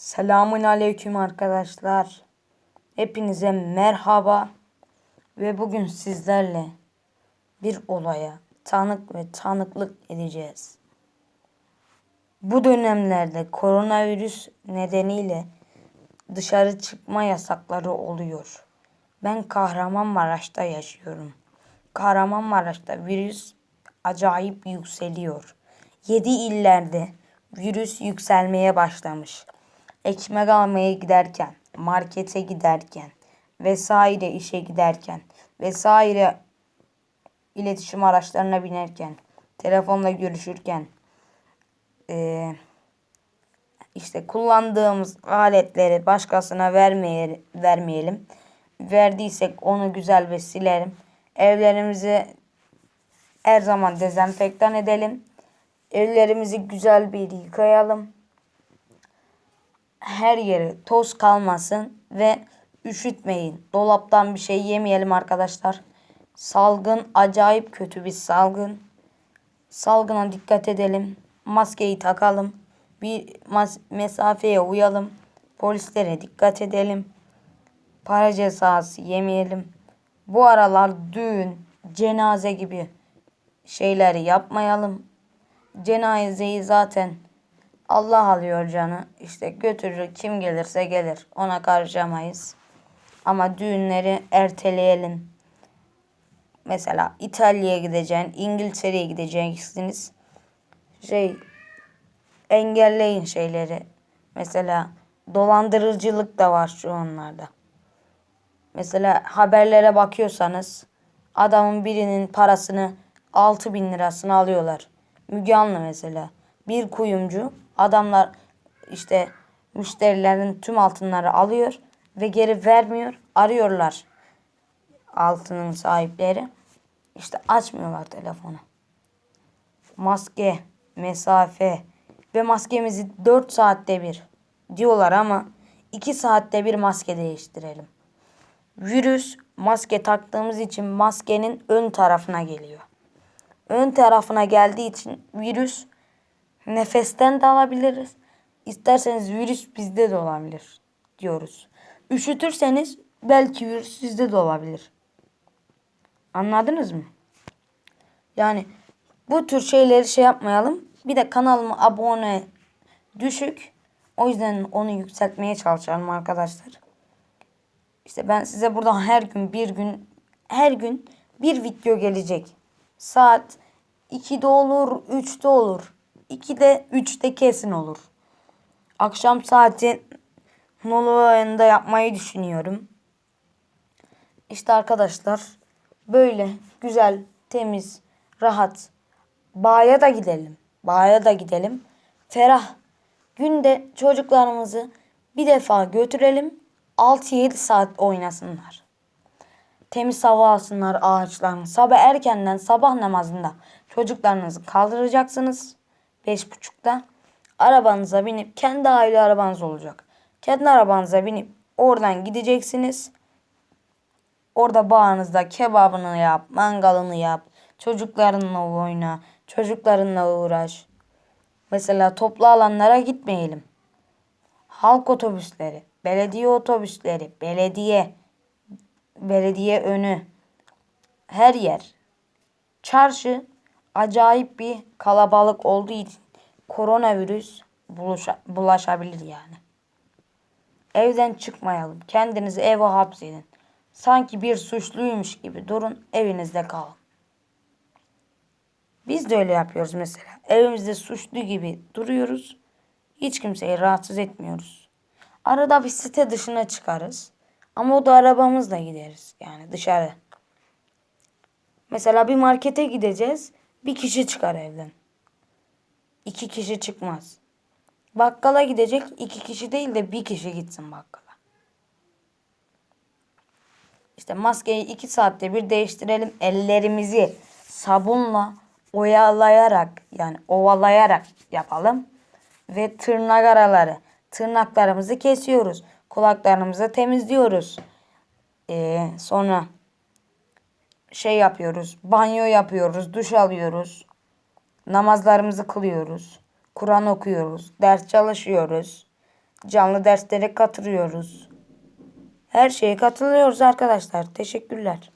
Selamun aleyküm arkadaşlar. Hepinize merhaba. Ve bugün sizlerle bir olaya tanık ve tanıklık edeceğiz. Bu dönemlerde koronavirüs nedeniyle dışarı çıkma yasakları oluyor. Ben Kahramanmaraş'ta yaşıyorum. Kahramanmaraş'ta virüs acayip yükseliyor. 7 illerde virüs yükselmeye başlamış. Ekmek almaya giderken, markete giderken vesaire işe giderken vesaire iletişim araçlarına binerken, telefonla görüşürken eee işte kullandığımız aletleri başkasına vermeye, vermeyelim. Verdiysek onu güzel bir silerim. Evlerimizi her zaman dezenfektan edelim. Evlerimizi güzel bir yıkayalım. Her yeri toz kalmasın ve üşütmeyin. Dolaptan bir şey yemeyelim arkadaşlar. Salgın acayip kötü bir salgın. Salgına dikkat edelim. Maskeyi takalım. Bir mas- mesafeye uyalım. Polislere dikkat edelim. Para cezası yemeyelim. Bu aralar düğün, cenaze gibi şeyleri yapmayalım. Cenazeyi zaten Allah alıyor canı. İşte götürür kim gelirse gelir. Ona karışamayız. Ama düğünleri erteleyelim. Mesela İtalya'ya gideceksin, İngiltere'ye gideceksiniz. Şey engelleyin şeyleri. Mesela dolandırıcılık da var şu onlarda. Mesela haberlere bakıyorsanız adamın birinin parasını 6 bin lirasını alıyorlar. Müge Anlı mesela. Bir kuyumcu adamlar işte müşterilerin tüm altınları alıyor ve geri vermiyor. Arıyorlar altının sahipleri. İşte açmıyorlar telefonu. Maske, mesafe ve maskemizi 4 saatte bir diyorlar ama 2 saatte bir maske değiştirelim. Virüs maske taktığımız için maskenin ön tarafına geliyor. Ön tarafına geldiği için virüs nefesten de alabiliriz. İsterseniz virüs bizde de olabilir diyoruz. Üşütürseniz belki virüs sizde de olabilir. Anladınız mı? Yani bu tür şeyleri şey yapmayalım. Bir de kanalıma abone düşük. O yüzden onu yükseltmeye çalışalım arkadaşlar. İşte ben size buradan her gün bir gün her gün bir video gelecek. Saat 2'de olur, 3'te olur. 2'de, 3'te kesin olur. Akşam saati Molova'yında yapmayı düşünüyorum. İşte arkadaşlar böyle güzel, temiz, rahat. Bağa da gidelim. Bağa da gidelim. Ferah. Günde çocuklarımızı bir defa götürelim. 6-7 saat oynasınlar. Temiz hava alsınlar ağaçların. Sabah erkenden sabah namazında çocuklarınızı kaldıracaksınız. 5.30'da. Arabanıza binip kendi aile arabanız olacak. Kendi arabanıza binip oradan gideceksiniz. Orada bağınızda kebabını yap, mangalını yap. Çocuklarınla oyna. Çocuklarınla uğraş. Mesela toplu alanlara gitmeyelim. Halk otobüsleri, belediye otobüsleri, belediye, belediye önü, her yer. Çarşı acayip bir kalabalık olduğu için koronavirüs bulaşa, bulaşabilir yani. Evden çıkmayalım. Kendinizi eve hapsedin. Sanki bir suçluymuş gibi durun evinizde kalın. Biz de öyle yapıyoruz mesela. Evimizde suçlu gibi duruyoruz. Hiç kimseyi rahatsız etmiyoruz. Arada bir site dışına çıkarız. Ama o da arabamızla gideriz. Yani dışarı. Mesela bir markete gideceğiz. Bir kişi çıkar evden. İki kişi çıkmaz. Bakkala gidecek iki kişi değil de bir kişi gitsin bakkala. İşte maskeyi iki saatte bir değiştirelim. Ellerimizi sabunla oyalayarak yani ovalayarak yapalım. Ve tırnak araları. Tırnaklarımızı kesiyoruz. Kulaklarımızı temizliyoruz. Ee, sonra şey yapıyoruz. Banyo yapıyoruz. Duş alıyoruz. Namazlarımızı kılıyoruz. Kur'an okuyoruz. Ders çalışıyoruz. canlı derslere katılıyoruz. Her şeye katılıyoruz arkadaşlar. Teşekkürler.